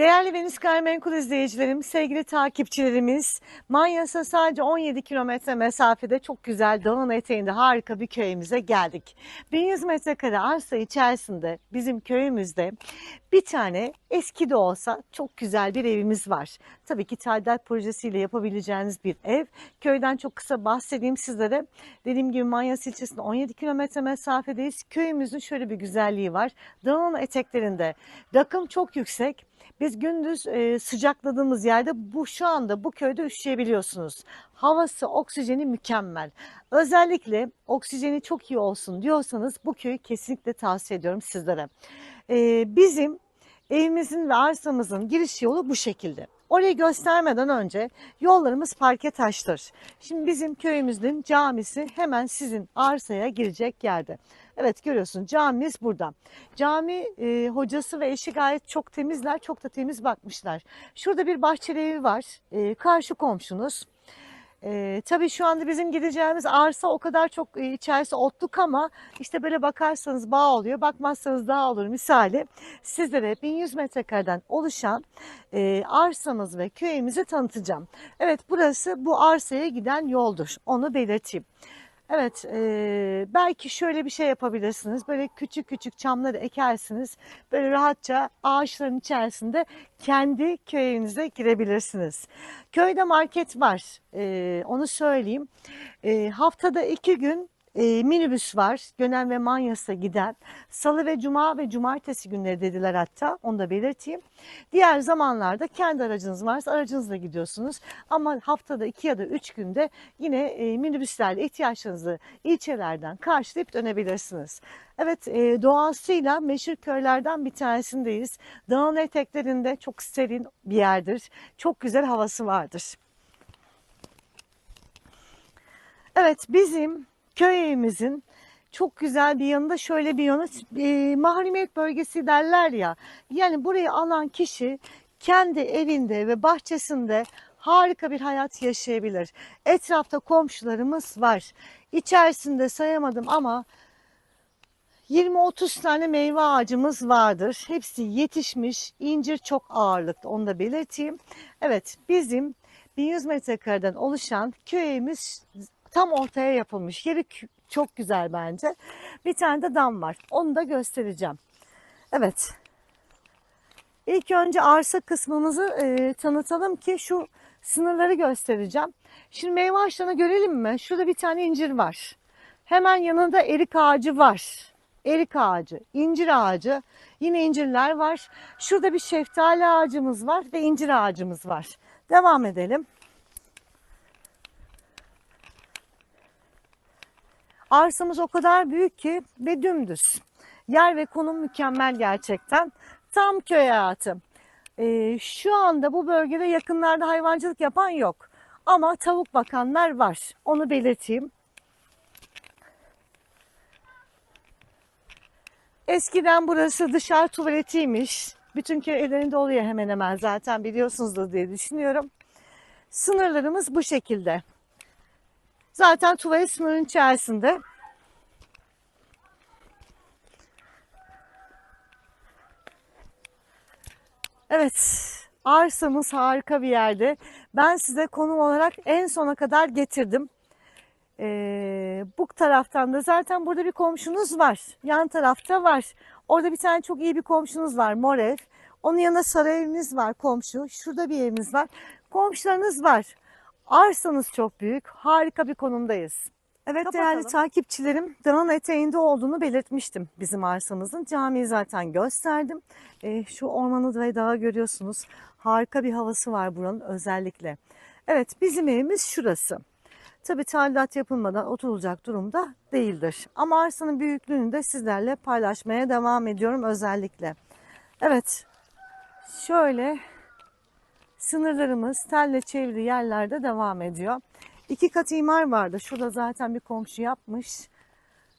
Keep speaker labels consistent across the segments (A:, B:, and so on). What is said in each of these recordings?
A: Değerli Venüs Gayrimenkul izleyicilerim, sevgili takipçilerimiz, Manyas'a sadece 17 kilometre mesafede çok güzel dağın eteğinde harika bir köyümüze geldik. 1100 metrekare arsa içerisinde bizim köyümüzde bir tane eski de olsa çok güzel bir evimiz var. Tabii ki tadilat projesiyle yapabileceğiniz bir ev. Köyden çok kısa bahsedeyim sizlere. Dediğim gibi Manyas ilçesinde 17 kilometre mesafedeyiz. Köyümüzün şöyle bir güzelliği var. Dağın eteklerinde rakım çok yüksek. Biz gündüz e, sıcakladığımız yerde bu şu anda bu köyde üşüyebiliyorsunuz. Havası, oksijeni mükemmel. Özellikle oksijeni çok iyi olsun diyorsanız bu köyü kesinlikle tavsiye ediyorum sizlere. E, bizim evimizin ve arsamızın giriş yolu bu şekilde. Orayı göstermeden önce yollarımız parke taştır. Şimdi bizim köyümüzün camisi hemen sizin arsaya girecek yerde. Evet görüyorsun camimiz burada. Cami e, hocası ve eşi gayet çok temizler, çok da temiz bakmışlar. Şurada bir bahçeli evi var. E, karşı komşunuz. E, tabii şu anda bizim gideceğimiz arsa o kadar çok e, içerisi otluk ama işte böyle bakarsanız bağ oluyor, bakmazsanız dağ olur misali. Sizlere 1100 metrekareden oluşan e, arsamız ve köyümüzü tanıtacağım. Evet burası bu arsaya giden yoldur. Onu belirteyim. Evet, e, belki şöyle bir şey yapabilirsiniz. Böyle küçük küçük çamları ekersiniz. Böyle rahatça ağaçların içerisinde kendi köyünüze girebilirsiniz. Köyde market var, e, onu söyleyeyim. E, haftada iki gün e, minibüs var. Gönen ve Manyas'a giden. Salı ve Cuma ve Cumartesi günleri dediler hatta. Onu da belirteyim. Diğer zamanlarda kendi aracınız varsa aracınızla gidiyorsunuz. Ama haftada iki ya da üç günde yine e, minibüslerle ihtiyaçlarınızı ilçelerden karşılayıp dönebilirsiniz. Evet e, doğasıyla meşhur köylerden bir tanesindeyiz. Dağın eteklerinde çok serin bir yerdir. Çok güzel havası vardır. Evet bizim köy evimizin çok güzel bir yanında şöyle bir yanı e, mahremiyet bölgesi derler ya. Yani burayı alan kişi kendi evinde ve bahçesinde harika bir hayat yaşayabilir. Etrafta komşularımız var. İçerisinde sayamadım ama 20-30 tane meyve ağacımız vardır. Hepsi yetişmiş. İncir çok ağırlıklı onu da belirteyim. Evet bizim 1100 metrekareden oluşan köyümüz tam ortaya yapılmış. Yeri çok güzel bence. Bir tane de dam var. Onu da göstereceğim. Evet. İlk önce arsa kısmımızı e, tanıtalım ki şu sınırları göstereceğim. Şimdi meyve ağaçlarını görelim mi? Şurada bir tane incir var. Hemen yanında erik ağacı var. Erik ağacı, incir ağacı, yine incirler var. Şurada bir şeftali ağacımız var ve incir ağacımız var. Devam edelim. Arsamız o kadar büyük ki ve dümdüz. Yer ve konum mükemmel gerçekten. Tam köy hayatı. Ee, şu anda bu bölgede yakınlarda hayvancılık yapan yok. Ama tavuk bakanlar var. Onu belirteyim. Eskiden burası dışarı tuvaletiymiş. Bütün köy evlerinde oluyor hemen hemen zaten biliyorsunuzdur diye düşünüyorum. Sınırlarımız bu şekilde. Zaten tuvalet sınırın içerisinde. Evet, arsamız harika bir yerde. Ben size konum olarak en sona kadar getirdim. Ee, bu taraftan da zaten burada bir komşunuz var. Yan tarafta var. Orada bir tane çok iyi bir komşunuz var, Morev. Onun yanında sarı evimiz var, komşu. Şurada bir evimiz var. Komşularınız var. Arsanız çok büyük. Harika bir konumdayız. Evet
B: Kapatalım.
A: değerli takipçilerim dağın eteğinde olduğunu belirtmiştim bizim arsamızın. Camiyi zaten gösterdim. Ee, şu ormanı ve dağı görüyorsunuz. Harika bir havası var buranın özellikle. Evet bizim evimiz şurası. Tabi tadilat yapılmadan oturulacak durumda değildir. Ama arsanın büyüklüğünü de sizlerle paylaşmaya devam ediyorum özellikle. Evet şöyle sınırlarımız telle çevrili yerlerde devam ediyor. İki kat imar vardı. Şurada zaten bir komşu yapmış.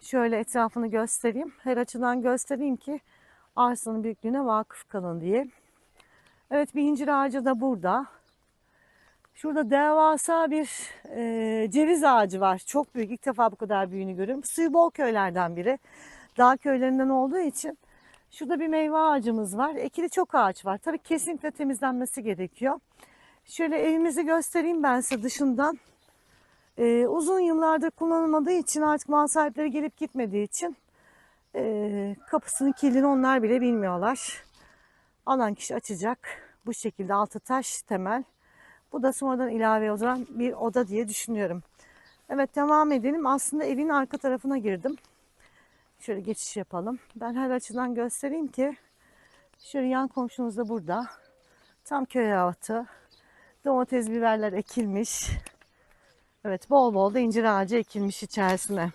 A: Şöyle etrafını göstereyim. Her açıdan göstereyim ki arsanın büyüklüğüne vakıf kalın diye. Evet bir incir ağacı da burada. Şurada devasa bir e, ceviz ağacı var. Çok büyük. İlk defa bu kadar büyüğünü görüyorum. Suyu bol köylerden biri. Dağ köylerinden olduğu için Şurada bir meyve ağacımız var. Ekili çok ağaç var. Tabii kesinlikle temizlenmesi gerekiyor. Şöyle evimizi göstereyim ben size dışından. Ee, uzun yıllardır kullanılmadığı için artık mal sahipleri gelip gitmediği için ee, kapısının kilidini onlar bile bilmiyorlar. Alan kişi açacak. Bu şekilde altı taş temel. Bu da sonradan ilave olan bir oda diye düşünüyorum. Evet devam edelim. Aslında evin arka tarafına girdim. Şöyle geçiş yapalım. Ben her açıdan göstereyim ki şöyle yan komşumuz da burada. Tam köy hayatı. Domates, biberler ekilmiş. Evet bol bol da incir ağacı ekilmiş içerisine.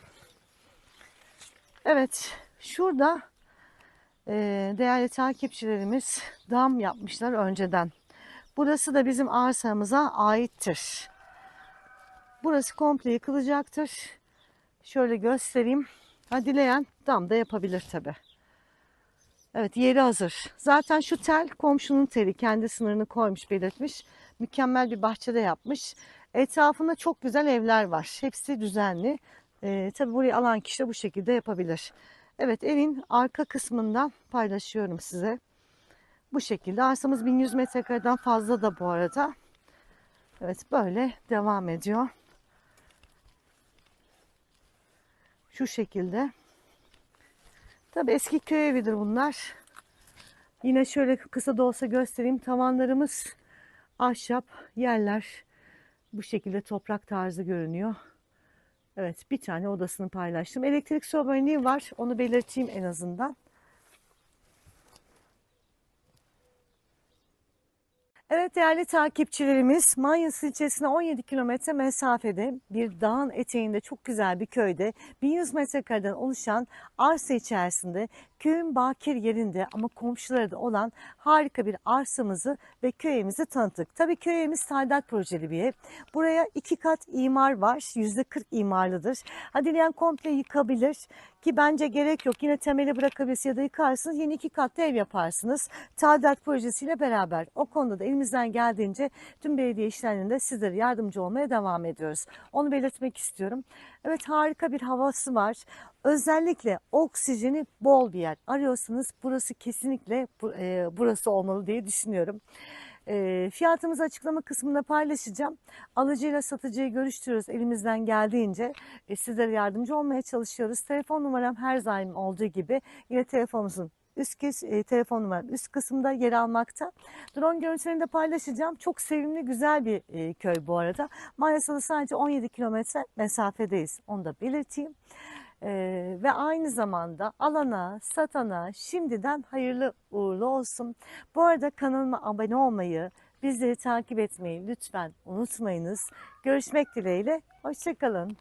A: Evet şurada e, değerli takipçilerimiz dam yapmışlar önceden. Burası da bizim arsamıza aittir. Burası komple yıkılacaktır. Şöyle göstereyim. Ha, dileyen dam da yapabilir tabi. Evet yeri hazır. Zaten şu tel komşunun teli. Kendi sınırını koymuş belirtmiş. Mükemmel bir bahçede yapmış. Etrafında çok güzel evler var. Hepsi düzenli. Ee, tabi burayı alan kişi de bu şekilde yapabilir. Evet evin arka kısmından paylaşıyorum size. Bu şekilde. Arsamız 1100 metrekareden fazla da bu arada. Evet böyle devam ediyor. Şu şekilde. Tabi eski köy evidir bunlar. Yine şöyle kısa da olsa göstereyim. Tavanlarımız ahşap yerler. Bu şekilde toprak tarzı görünüyor. Evet bir tane odasını paylaştım. Elektrik sobaniği var. Onu belirteyim en azından. Evet değerli takipçilerimiz Manyas ilçesine 17 kilometre mesafede bir dağın eteğinde çok güzel bir köyde 1100 metrekareden oluşan arsa içerisinde köyün bakir yerinde ama komşuları da olan harika bir arsamızı ve köyümüzü tanıttık. Tabii köyümüz tadilat projeli bir ev. Buraya iki kat imar var. %40 imarlıdır. Ha dileyen komple yıkabilir ki bence gerek yok. Yine temeli bırakabilirsiniz ya da yıkarsınız. Yeni iki katlı ev yaparsınız. Tadilat projesiyle beraber. O konuda da elimizden geldiğince tüm belediye işlerinde sizlere yardımcı olmaya devam ediyoruz. Onu belirtmek istiyorum. Evet harika bir havası var. Özellikle oksijeni bol bir yer. Arıyorsanız burası kesinlikle e, burası olmalı diye düşünüyorum. E, fiyatımızı açıklama kısmında paylaşacağım. Alıcıyla satıcıyı görüştürüyoruz elimizden geldiğince. E, sizlere yardımcı olmaya çalışıyoruz. Telefon numaram her zaman olduğu gibi yine telefonumuzun üst e, telefon numaram üst kısımda yer almakta. Drone görüntülerini de paylaşacağım. Çok sevimli güzel bir e, köy bu arada. Manyasa'da sadece 17 kilometre mesafedeyiz. Onu da belirteyim. Ee, ve aynı zamanda alana, satana şimdiden hayırlı uğurlu olsun. Bu arada kanalıma abone olmayı, bizleri takip etmeyi lütfen unutmayınız. Görüşmek dileğiyle, hoşçakalın.